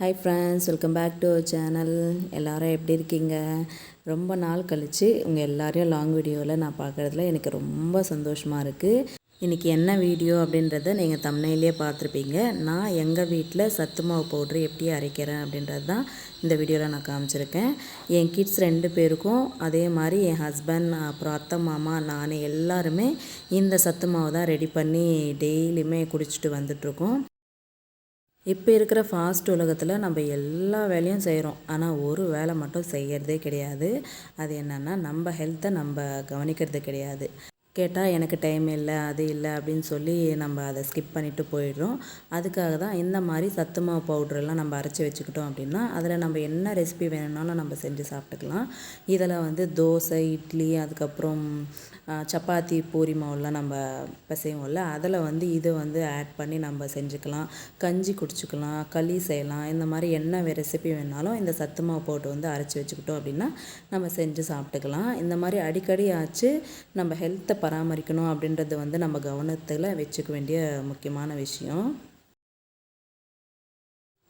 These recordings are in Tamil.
Hi friends welcome back to channel எல்லோரும் எப்படி இருக்கீங்க? ரொம்ப நாள் கழித்து உங்கள் எல்லாரையும் லாங் வீடியோவில் நான் பார்க்குறதுல எனக்கு ரொம்ப சந்தோஷமாக இருக்குது இன்றைக்கி என்ன வீடியோ அப்படின்றத நீங்கள் தம்னையிலே பார்த்துருப்பீங்க. நான் எங்கள் வீட்டில் சத்து மாவு பவுட்ரு எப்படி அரைக்கிறேன் அப்படின்றது தான் இந்த வீடியோவில் நான் காமிச்சிருக்கேன். என் கிட்ஸ் ரெண்டு பேருக்கும் அதே மாதிரி என் ஹஸ்பண்ட் அப்புறம் அத்தை மாமா நான் எல்லாருமே இந்த சத்து மாவு தான் ரெடி பண்ணி டெய்லியுமே குடிச்சிட்டு வந்துட்ருக்கோம் இப்போ இருக்கிற ஃபாஸ்ட் உலகத்தில் நம்ம எல்லா வேலையும் செய்கிறோம் ஆனால் ஒரு வேலை மட்டும் செய்கிறதே கிடையாது. அது என்னென்னா நம்ம ஹெல்த்தை நம்ம கவனிக்கிறது கிடையாது. கேட்டால் எனக்கு டைம் இல்லை அது இல்லை அப்படின்னு சொல்லி நம்ம அதை ஸ்கிப் பண்ணிவிட்டு போயிடுறோம். அதுக்காக தான் இந்த மாதிரி சத்து மாவு பவுட்ரெல்லாம் நம்ம அரைச்சி வச்சுக்கிட்டோம் அப்படின்னா அதில் நம்ம என்ன ரெசிபி வேணும்னாலும் நம்ம செஞ்சு சாப்பிட்டுக்கலாம். இதில் வந்து தோசை இட்லி அதுக்கப்புறம் சப்பாத்தி பூரி மாவுலாம் நம்ம பிசைவோம்ல அதில் வந்து இதை வந்து ஆட் பண்ணி நம்ம செஞ்சுக்கலாம். கஞ்சி குடிச்சிக்கலாம் களி செய்யலாம். இந்த மாதிரி என்ன ரெசிபி வேணாலும் இந்த சத்து மாவு போட்டு வந்து அரைச்சி வச்சுக்கிட்டோம் அப்படின்னா நம்ம செஞ்சு சாப்பிட்டுக்கலாம். இந்த மாதிரி அடிக்கடி ஆச்சு நம்ம ஹெல்த்தை பராமரிக்கணும் அப்படின்றது வந்து நம்ம கவனத்தில் வச்சுக்க வேண்டிய முக்கியமான விஷயம்.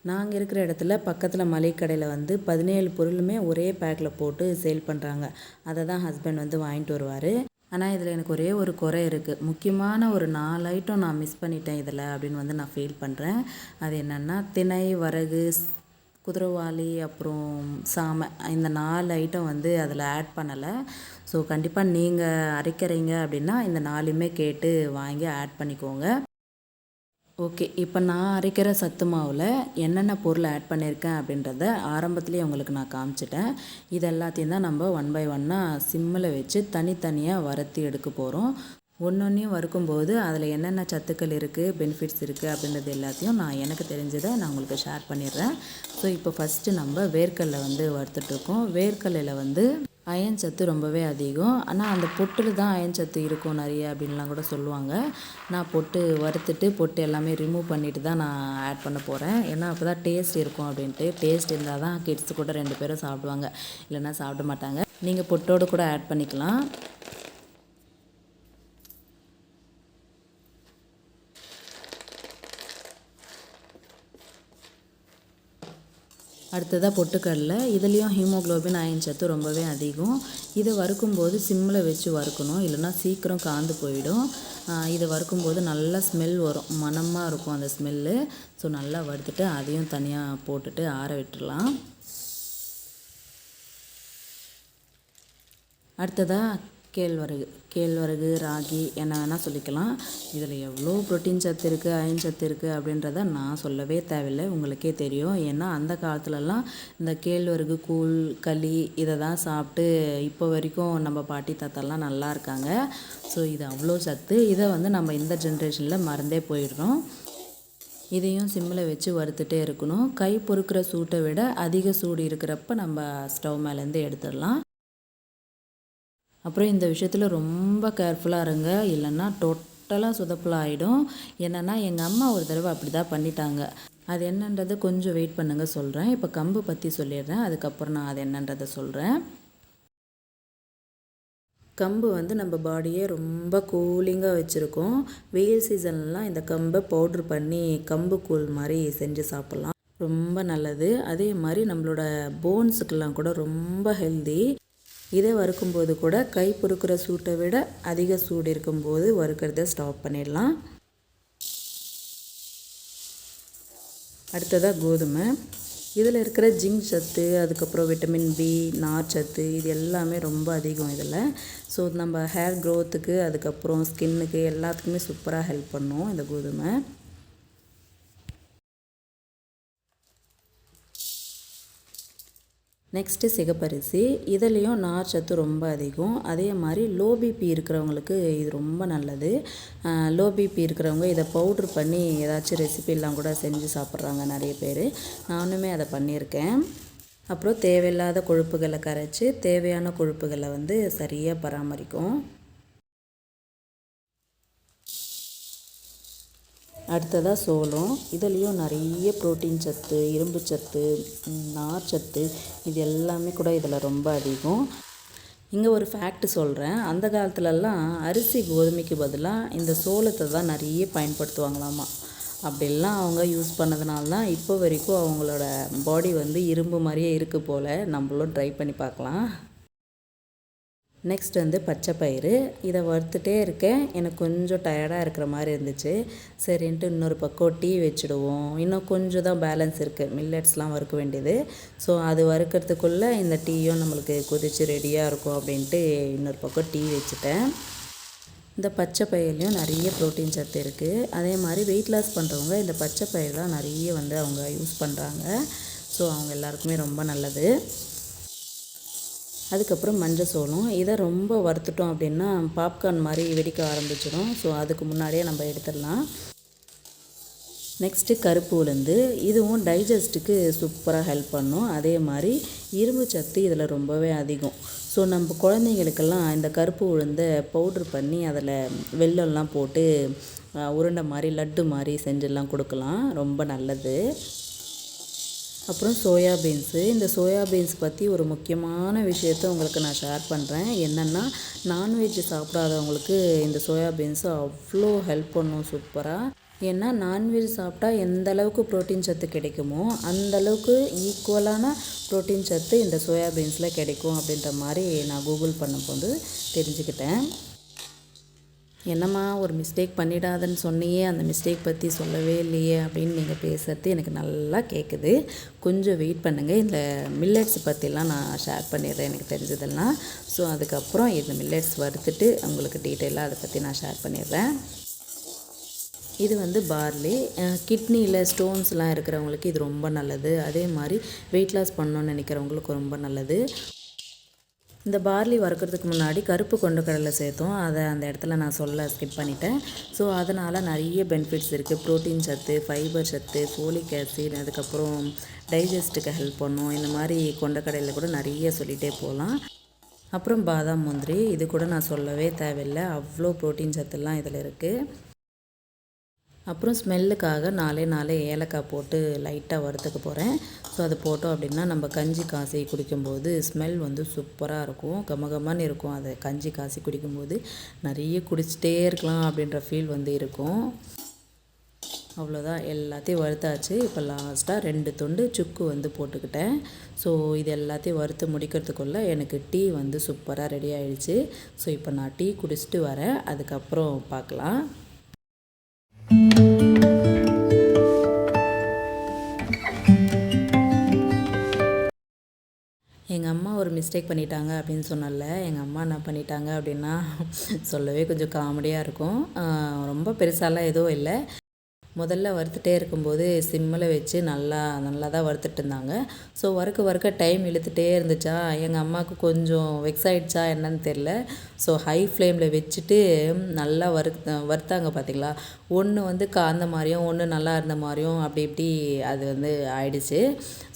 நாங்கள் இருக்கிற இடத்துல பக்கத்தில் மளிகடையில் வந்து பதினேழு பொருளுமே ஒரே பேக்கில் போட்டு சேல் பண்ணுறாங்க அதை தான் ஹஸ்பண்ட் வந்து வாங்கிட்டு வருவார். ஆனால் இதில் எனக்கு ஒரே ஒரு குறை இருக்குது முக்கியமான ஒரு நாலு ஐட்டம் நான் மிஸ் பண்ணிட்டேன் இதில் அப்படின்னு வந்து நான் ஃபீல் பண்ணுறேன் அது என்னென்னா திணை வரகு குதிரவாளி அப்புறம் சாமை இந்த நாலு ஐட்டம் வந்து அதில் ஆட் பண்ணலை. ஸோ கண்டிப்பாக நீங்கள் அரைக்கிறீங்க அப்படின்னா இந்த நாலுமே கேட்டு வாங்கி ஆட் பண்ணிக்கோங்க. ஓகே இப்போ நான் அரைக்கிற சத்து மாவில் என்னென்ன பொருள் ஆட் பண்ணியிருக்கேன் அப்படின்றத ஆரம்பத்துலேயே உங்களுக்கு நான் காமிச்சிட்டேன். இது எல்லாத்தையும் தான் நம்ம ஒன் பை ஒன்னாக சிம்மில் வச்சு தனித்தனியாக வறுத்தி எடுக்க போகிறோம் ஒன்றொன்றையும் வறுக்கும்போது அதில் என்னென்ன சத்துக்கள் இருக்குது பெனிஃபிட்ஸ் இருக்குது அப்படின்றது எல்லாத்தையும் நான் எனக்கு தெரிஞ்சதை நான் உங்களுக்கு ஷேர் பண்ணிடுறேன். ஸோ இப்போ ஃபஸ்ட்டு நம்ம வேர்க்கல்ல வந்து வறுத்துட்ருக்கோம் வேர்க்கல்லையில் வந்து அயன் சத்து ரொம்பவே அதிகம். ஆனால் அந்த பொட்டில் தான் அயன் சத்து இருக்கும் நிறைய அப்படின்லாம் கூட சொல்லுவாங்க. நான் பொட்டு வறுத்துட்டு பொட்டு எல்லாமே ரிமூவ் பண்ணிட்டு தான் நான் ஆட் பண்ண போகிறேன் ஏன்னா அப்போ தான் டேஸ்ட் இருக்கும் அப்படின்ட்டு. டேஸ்ட் இருந்தால் தான் கிட்ஸ் கூட ரெண்டு பேரும் சாப்பிடுவாங்க. இல்லைன்னா சாப்பிட மாட்டாங்க. நீங்கள் பொட்டோடு கூட ஆட் பண்ணிக்கலாம். அடுத்ததாக பொட்டுக்கடலை. இதுலேயும் ஹீமோக்ளோபின் அயன் சத்து ரொம்பவே அதிகம். இதை வறுக்கும்போது சிம்மில் வச்சு வறுக்கணும். இல்லைன்னா சீக்கிரம் காந்து போயிடும். இதை வறுக்கும்போது நல்லா ஸ்மெல் வரும். மனமாக இருக்கும் அந்த ஸ்மெல்லு ஸோ நல்லா வறுத்துட்டு அதையும் தனியாக போட்டுட்டு ஆற விட்டுடலாம் அடுத்ததாக கேழ்வரகு கேழ்வரகு ராகி என்ன வேணால் சொல்லிக்கலாம். இதில் எவ்வளோ ப்ரோட்டீன் சத்து இருக்குது அயன் சத்து இருக்குது அப்படின்றத நான் சொல்லவே தேவையில்லை. உங்களுக்கே தெரியும். ஏன்னா அந்த காலத்துலலாம் இந்த கேழ்வரகு கூழ் களி இதை தான் சாப்பிட்டு இப்போ வரைக்கும் நம்ம பாட்டி தாத்தாலாம் நல்லா இருக்காங்க. ஸோ இது அவ்வளோ சத்து. இதை வந்து நம்ம இந்த ஜென்ரேஷனில் மறந்தே போயிடுறோம். இதையும் சிம்மில் வச்சு வறுத்துட்டே இருக்கணும். கை பொறுக்கிற சூட்டை விட அதிக சூடு இருக்கிறப்ப நம்ம ஸ்டவ் மேலேருந்து எடுத்துடலாம். அப்புறம் இந்த விஷயத்தில் ரொம்ப கேர்ஃபுல்லாக இருங்க. இல்லைன்னா டோட்டலாக சுதப்பலாக ஆகிடும் என்னென்னா எங்கள் அம்மா ஒரு தடவை அப்படி தான் பண்ணிட்டாங்க. அது என்னன்றது கொஞ்சம் வெயிட் பண்ணுங்கள் சொல்கிறேன் இப்போ கம்பு பற்றி சொல்லிடுறேன். அதுக்கப்புறம் நான் அது என்னன்றதை சொல்கிறேன் கம்பு வந்து நம்ம பாடியே ரொம்ப கூலிங்காக வச்சுருக்கோம். வெயில் சீசன்லாம் இந்த கம்பை பவுட்ரு பண்ணி கம்பு கூழ் மாதிரி செஞ்சு சாப்பிட்லாம். ரொம்ப நல்லது. அதே மாதிரி நம்மளோட போன்ஸுக்கெல்லாம் கூட ரொம்ப ஹெல்தி இதை வறுக்கும்போது கூட கை பொறுக்கிற சூட்டை விட அதிக சூடு இருக்கும்போது வறுக்கிறத ஸ்டாப் பண்ணிடலாம். அடுத்ததாக கோதுமை. இதில் இருக்கிற ஜிங்க் சத்து அதுக்கப்புறம் விட்டமின் பி நார் சத்து இது எல்லாமே ரொம்ப அதிகம் இதில். ஸோ நம்ம ஹேர் க்ரோத்துக்கு அதுக்கப்புறம் ஸ்கின்னுக்கு எல்லாத்துக்குமே சூப்பராக ஹெல்ப் பண்ணும் இந்த கோதுமை. நெக்ஸ்ட்டு சிகப்பரிசி. இதுலேயும் நார் சத்து ரொம்ப அதிகம். அதே மாதிரி லோ பிபி இருக்கிறவங்களுக்கு இது ரொம்ப நல்லது. லோ பிபி இருக்கிறவங்க இதை பவுட்ரு பண்ணி ஏதாச்சும் ரெசிபிலாம் கூட செஞ்சு சாப்பிட்றாங்க நிறைய பேர். நானுமே அதை பண்ணியிருக்கேன். அப்புறம் தேவையில்லாத கொழுப்புகளை கரைச்சி தேவையான கொழுப்புகளை வந்து சரியாக பராமரிக்கும். அடுத்ததாக சோளம். இதுலேயும் நிறைய ப்ரோட்டீன் சத்து இரும்பு சத்து நார் சத்து இது எல்லாமே கூட இதில் ரொம்ப அதிகம். இங்கே ஒரு ஃபேக்ட் சொல்கிறேன் அந்த காலத்துலலாம் அரிசி கோதுமைக்கு பதிலாக இந்த சோளத்தை தான் நிறைய பயன்படுத்துவாங்களாமா. அப்படிலாம் அவங்க யூஸ் பண்ணதுனால தான் இப்போ வரைக்கும் அவங்களோட பாடி வந்து இரும்பு மாதிரியே இருக்குது போல். நம்மளும் ட்ரை பண்ணி பார்க்கலாம். நெக்ஸ்ட் வந்து பச்சை பயிறு. இதை வறுத்துட்டே இருக்கேன். எனக்கு கொஞ்சம் டயர்டாக இருக்கிற மாதிரி இருந்துச்சு. சரின்ட்டு இன்னொரு பக்கம் டீ வச்சுடுவோம். இன்னும் கொஞ்சம் தான் பேலன்ஸ் இருக்குது மில்லட்ஸ்லாம் வறுக்க வேண்டியது. ஸோ அது வறுக்கிறதுக்குள்ளே இந்த டீயும் நம்மளுக்கு கொதித்து ரெடியாக இருக்கும் அப்படின்ட்டு இன்னொரு பக்கம் டீ வச்சுட்டேன். இந்த பச்சை பயிர்லேயும் நிறைய ப்ரோட்டீன் சத்து இருக்குது அதே மாதிரி வெயிட் லாஸ் பண்ணுறவங்க இந்த பச்சை பயிர் தான் நிறைய வந்து அவங்க யூஸ் பண்ணுறாங்க ஸோ அவங்க எல்லாருக்குமே ரொம்ப நல்லது. அதுக்கப்புறம் மஞ்சள் சோளம். இதை ரொம்ப வறுத்துட்டோம் அப்படின்னா பாப்கார்ன் மாதிரி வெடிக்க ஆரம்பிச்சிடும். ஸோ அதுக்கு முன்னாடியே நம்ம எடுத்துடலாம். நெக்ஸ்ட்டு கருப்பு உளுந்து. இதுவும் டைஜஸ்ட்டுக்கு சூப்பராக ஹெல்ப் பண்ணும். அதே மாதிரி இரும்பு சத்து இதில் ரொம்பவே அதிகம். ஸோ நம்ம குழந்தைங்களுக்கெல்லாம் இந்த கருப்பு உளுந்தை பவுட்ரு பண்ணி அதில் வெல்லம்லாம் போட்டு உருண்டை மாதிரி லட்டு மாதிரி செஞ்செல்லாம் கொடுக்கலாம். ரொம்ப நல்லது. அப்புறம் சோயா பீன்ஸு. இந்த சோயா பீன்ஸ் பற்றி ஒரு முக்கியமான விஷயத்த உங்களுக்கு நான் ஷேர் பண்ணுறேன் என்னென்னா நான்வெஜ் சாப்பிடாதவங்களுக்கு இந்த சோயா பீன்ஸு அவ்வளோ ஹெல்ப் பண்ணும் சூப்பராக ஏன்னா நான்வெஜ் சாப்பிட்டா எந்த அளவுக்கு ப்ரோட்டீன் சத்து கிடைக்குமோ அந்த அளவுக்கு ஈக்குவலான ப்ரோட்டீன் சத்து இந்த சோயா பீன்ஸில் கிடைக்கும் அப்படின்ற மாதிரி நான் கூகுள் பண்ணும்போது தெரிஞ்சுக்கிட்டேன். என்னம்மா ஒரு மிஸ்டேக் பண்ணிடாதன்னு சொன்னியே அந்த மிஸ்டேக் பற்றி சொல்லவே இல்லையே அப்படின்னு நீங்கள் பேசுகிறது எனக்கு நல்லா கேட்குது கொஞ்சம் வெயிட் பண்ணுங்கள் இந்த மில்லட்ஸ் பற்றிலாம் நான் ஷேர் பண்ணிடுறேன் எனக்கு தெரிஞ்சதெல்லாம் ஸோ அதுக்கப்புறம் இந்த மில்லட்ஸ் வறுத்துட்டு உங்களுக்கு டீட்டெயிலாக அதை பற்றி நான் ஷேர் பண்ணிடுறேன். இது வந்து பார்லி கிட்னியில் ஸ்டோன்ஸ்லாம் இருக்கிறவங்களுக்கு இது ரொம்ப நல்லது. அதே மாதிரி வெயிட் லாஸ் பண்ணணுன்னு நினைக்கிறவங்களுக்கு ரொம்ப நல்லது. இந்த பார்லி வறுக்கிறதுக்கு முன்னாடி கருப்பு கொண்டு கடலை சேர்த்தோம். அதை அந்த இடத்துல நான் சொல்ல ஸ்கிப் பண்ணிட்டேன். ஸோ அதனால் நிறைய பெனிஃபிட்ஸ் இருக்குது ப்ரோட்டீன் சத்து ஃபைபர் சத்து ஃபோலிக் ஆசிட் அதுக்கப்புறம் டைஜஸ்ட்டுக்கு ஹெல்ப் பண்ணும். இந்த மாதிரி கொண்டக்கடையில் கூட நிறைய சொல்லிகிட்டே போகலாம். அப்புறம் பாதாம் முந்திரி இது கூட நான் சொல்லவே தேவையில்லை. அவ்வளோ ப்ரோட்டீன் சத்துலாம் இதில் இருக்குது அப்புறம் ஸ்மெல்லுக்காக நாலே நாளே ஏலக்காய் போட்டு லைட்டாக வறுத்துக்க போகிறேன் ஸோ அது போட்டோம் அப்படின்னா நம்ம கஞ்சி காசி குடிக்கும்போது ஸ்மெல் வந்து சூப்பராக இருக்கும். கமகமான்னு இருக்கும் அதை. கஞ்சி காசி குடிக்கும்போது நிறைய குடிச்சிட்டே இருக்கலாம் அப்படின்ற ஃபீல் வந்து இருக்கும். அவ்வளோதான் எல்லாத்தையும் வறுத்தாச்சு. இப்போ லாஸ்ட்டாக ரெண்டு துண்டு சுக்கு வந்து போட்டுக்கிட்டேன். ஸோ இது எல்லாத்தையும் வறுத்து முடிக்கிறதுக்குள்ளே எனக்கு டீ வந்து சூப்பராக ரெடி ஆயிடுச்சு. ஸோ இப்போ நான் டீ குடிச்சிட்டு வரேன். அதுக்கப்புறம் பார்க்கலாம். மிஸ்டேக் பண்ணிட்டாங்க அப்படின்னு சொன்னல எங்கள் அம்மா என்ன பண்ணிட்டாங்க அப்படின்னா சொல்லவே கொஞ்சம் காமெடியாக இருக்கும். ரொம்ப பெருசாலாம் எதுவும் இல்லை. முதல்ல வறுத்துட்டே இருக்கும்போது சிம்மில் வச்சு நல்லா நல்லா தான் வறுத்துட்டு இருந்தாங்க ஸோ வறுக்க வறுக்க டைம் இழுத்துட்டே இருந்துச்சா? எங்கள் அம்மாவுக்கு கொஞ்சம் வெக்ஸ் ஆகிடுச்சா என்னன்னு தெரில ஸோ ஹை ஃப்ளேமில் வச்சுட்டு நல்லா வறு வறுத்தாங்க பார்த்தீங்களா ஒன்று வந்து காந்த மாதிரியும் ஒன்று நல்லா இருந்த மாதிரியும் அப்படி இப்படி அது வந்து ஆயிடுச்சு.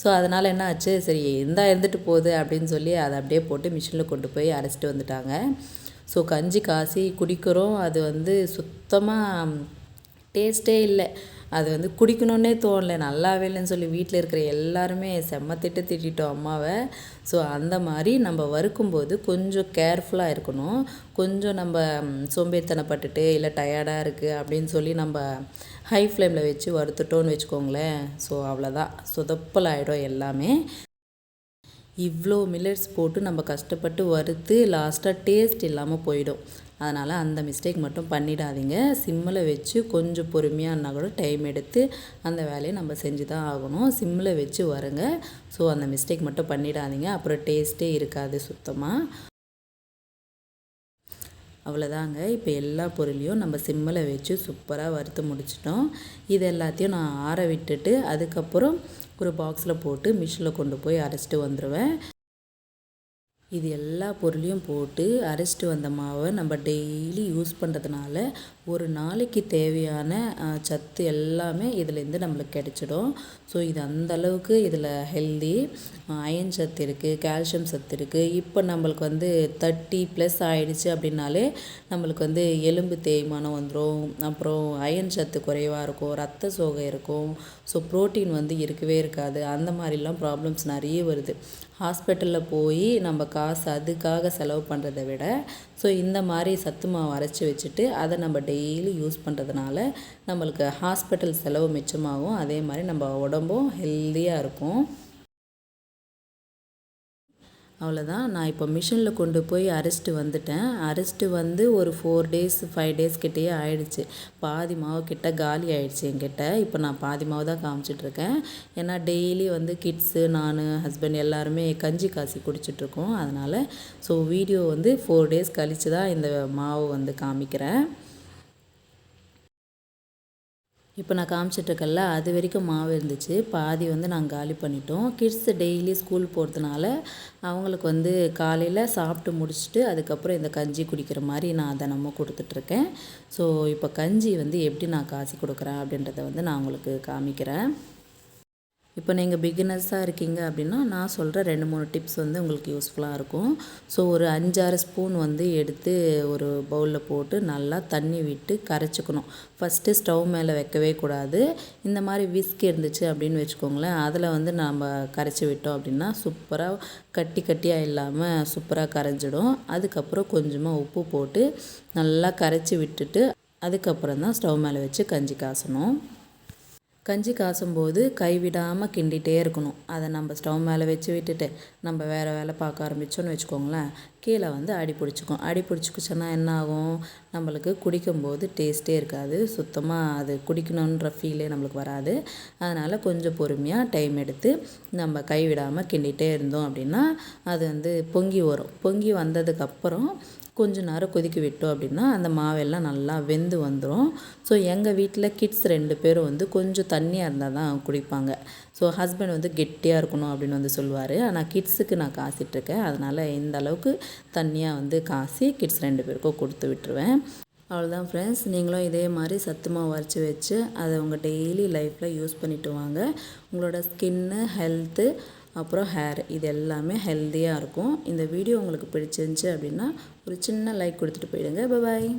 ஸோ அதனால் என்ன ஆச்சு? சரி இருந்தால் இருந்துட்டு போகுது அப்படின்னு சொல்லி அதை அப்படியே போட்டு மிஷினில் கொண்டு போய் அரைச்சிட்டு வந்துட்டாங்க. ஸோ கஞ்சி காசி குடிக்கிறோம். அது வந்து சுத்தமாக டேஸ்ட்டே இல்லை. அது வந்து குடிக்கணுன்னே தோணலை. நல்லாவே இல்லைன்னு சொல்லி வீட்டில் இருக்கிற எல்லாருமே செம்ம திட்டு திட்டோம் அம்மாவை. ஸோ அந்த மாதிரி நம்ம வறுக்கும்போது கொஞ்சம் கேர்ஃபுல்லாக இருக்கணும். கொஞ்சம் நம்ம சோம்பேறித்தனப்பட்டுட்டு இல்லை டயர்டாக இருக்குது அப்படின்னு சொல்லி நம்ம ஹை ஃப்ளேமில் வச்சு வறுத்துட்டோன்னு வச்சுக்கோங்களேன். ஸோ அவ்வளோதான் சொதப்பல் ஆகிடும் எல்லாமே. இவ்வளோ மில்லட்ஸ் போட்டு நம்ம கஷ்டப்பட்டு வறுத்து லாஸ்ட்டாக டேஸ்ட் இல்லாமல் போயிடும். அதனால் அந்த மிஸ்டேக் மட்டும் பண்ணிடாதீங்க. சிம்மில் வச்சு கொஞ்சம் பொறுமையானா கூட டைம் எடுத்து அந்த வேலையை நம்ம செஞ்சு தான் ஆகணும். சிம்மில் வச்சு வருங்க. ஸோ அந்த மிஸ்டேக் மட்டும் பண்ணிடாதீங்க. அப்புறம் டேஸ்ட்டே இருக்காது சுத்தமாக அவ்வளோதாங்க இப்போ எல்லா பொருளையும் நம்ம சிம்மில் வச்சு சூப்பராக வறுத்து முடிச்சிட்டோம். இது எல்லாத்தையும் நான் ஆற விட்டுட்டு அதுக்கப்புறம் ஒரு பாக்ஸில் போட்டு மிஷினில் கொண்டு போய் அரைச்சிட்டு வந்துடுவேன் இது எல்லா பொருளையும் போட்டு அரைச்சிட்டு வந்த மாவை நம்ம டெய்லி யூஸ் பண்ணுறதுனால ஒரு நாளைக்கு தேவையான சத்து எல்லாமே இதுலேருந்து நம்மளுக்கு கிடச்சிடும். ஸோ இது அந்தளவுக்கு இதில் ஹெல்தி அயன் சத்து இருக்குது கால்சியம் சத்து இருக்குது இப்போ நம்மளுக்கு வந்து தேர்ட்டி ப்ளஸ் ஆகிடுச்சு அப்படின்னாலே நம்மளுக்கு வந்து எலும்பு தேய்மானம் வந்துடும் அப்புறம் அயன் சத்து குறைவாக இருக்கும் ரத்த சோகை இருக்கும். ஸோ ப்ரோட்டீன் வந்து இருக்கவே இருக்காது. அந்த மாதிரிலாம் ப்ராப்ளம்ஸ் நிறைய வருது. ஹாஸ்பிட்டலில் போய் நம்ம காசு அதுக்காக செலவு பண்ணுறத விட ஸோ இந்த மாதிரி சத்து மாவு அரைச்சி வச்சுட்டு அதை நம்ம டெய்லி யூஸ் பண்ணுறதுனால நம்மளுக்கு ஹாஸ்பிட்டல் செலவு மிச்சமாகும். அதே மாதிரி நம்ம உடம்பும் ஹெல்த்தியாக இருக்கும். அவ்வளோதான் நான் இப்போ மிஷினில் கொண்டு போய் அரைச்சிட்டு வந்துட்டேன். அரைச்சிட்டு வந்து ஒரு ஃபோர் டேஸ் ஃபைவ் டேஸ் கிட்டேயே ஆயிடுச்சு. பாதி மாவு கிட்ட காலி ஆயிடுச்சு என்கிட்ட. இப்போ நான் பாதி மாவு தான் காமிச்சிட்ருக்கேன் ஏன்னா டெய்லி வந்து கிட்ஸு நான் ஹஸ்பண்ட் எல்லாருமே கஞ்சி காசி குடிச்சிட்ருக்கோம் அதனால் ஸோ வீடியோ வந்து ஃபோர் டேஸ் கழித்து தான் இந்த மாவு வந்து காமிக்கிறேன். இப்போ நான் காமிச்சிட்ருக்கல அது வரைக்கும் மாவு இருந்துச்சு. பாதி வந்து நாங்கள் காலி பண்ணிட்டோம். கிட்ஸ் டெய்லி ஸ்கூல் போகிறதுனால அவங்களுக்கு வந்து காலையில் சாப்பிட்டு முடிச்சுட்டு அதுக்கப்புறம் இந்த கஞ்சி குடிக்கிற மாதிரி நான் தினமும் கொடுத்துட்ருக்கேன். ஸோ இப்போ கஞ்சி வந்து எப்படி நான் காசி கொடுக்குறேன் அப்படின்றத வந்து நான் உங்களுக்கு காமிக்கிறேன். இப்போ நீங்கள் பிகினர்ஸாக இருக்கீங்க அப்படின்னா நான் சொல்கிற ரெண்டு மூணு டிப்ஸ் வந்து உங்களுக்கு யூஸ்ஃபுல்லாக இருக்கும். ஸோ ஒரு அஞ்சாறு ஸ்பூன் வந்து எடுத்து ஒரு பவுலில் போட்டு நல்லா தண்ணி விட்டு கரைச்சிக்கணும். ஃபஸ்ட்டு ஸ்டவ் மேலே வைக்கவே கூடாது. இந்த மாதிரி விஸ்க் இருந்துச்சு அப்படின்னு வச்சுக்கோங்களேன் அதில் வந்து நம்ம கரைச்சி விட்டோம் அப்படின்னா சூப்பராக கட்டி கட்டியாக இல்லாமல் சூப்பராக கரைஞ்சிடும். அதுக்கப்புறம் கொஞ்சமாக உப்பு போட்டு நல்லா கரைச்சி விட்டுட்டு அதுக்கப்புறம் தான் ஸ்டவ் மேலே வச்சு கஞ்சி காசணும். கஞ்சி காசும்போது கைவிடாமல் கிண்டிகிட்டே இருக்கணும். அதை நம்ம ஸ்டவ் மேலே வச்சு விட்டுட்டு நம்ம வேறு வேலை பார்க்க ஆரம்பித்தோன்னு வச்சுக்கோங்களேன் கீழே வந்து அடி பிடிச்சிக்கும். அடி பிடிச்சிக்குச்சுன்னா என்ன ஆகும் நம்மளுக்கு குடிக்கும்போது டேஸ்ட்டே இருக்காது. சுத்தமாக அது குடிக்கணுன்ற ஃபீலே நம்மளுக்கு வராது. அதனால் கொஞ்சம் பொறுமையாக டைம் எடுத்து நம்ம கைவிடாமல் கிண்டிகிட்டே இருந்தோம் அப்படின்னா அது வந்து பொங்கி வரும். பொங்கி வந்ததுக்கப்புறம் கொஞ்ச நேரம் கொதிக்க விட்டோம் அப்படின்னா அந்த மாவெல்லாம் நல்லா வெந்து வந்துடும் ஸோ எங்கள் வீட்டில் கிட்ஸ் ரெண்டு பேரும் வந்து கொஞ்சம் தண்ணியாக இருந்தால் தான் குடிப்பாங்க. ஸோ ஹஸ்பண்ட் வந்து கெட்டியாக இருக்கணும் அப்படின்னு வந்து சொல்லுவார். ஆனால் கிட்ஸுக்கு நான் காசிட்ருக்கேன் அதனால் இந்த அளவுக்கு தண்ணியாக வந்து காசி கிட்ஸ் ரெண்டு பேருக்கும் கொடுத்து விட்டுருவேன். அவ்வளோதான் ஃப்ரெண்ட்ஸ் நீங்களும் இதே மாதிரி சத்துமாவு வரைச்சி வச்சு அதை உங்கள் டெய்லி லைஃப்பில் யூஸ் பண்ணிவிட்டு வாங்க. உங்களோட ஸ்கின்னு ஹெல்த்து அப்புறம் ஹேர் இது எல்லாமே ஹெல்த்தியாக இருக்கும். இந்த வீடியோ உங்களுக்கு பிடிச்சிருந்துச்சி அப்படின்னா ஒரு சின்ன லைக் கொடுத்துட்டு போயிடுங்க. பாய்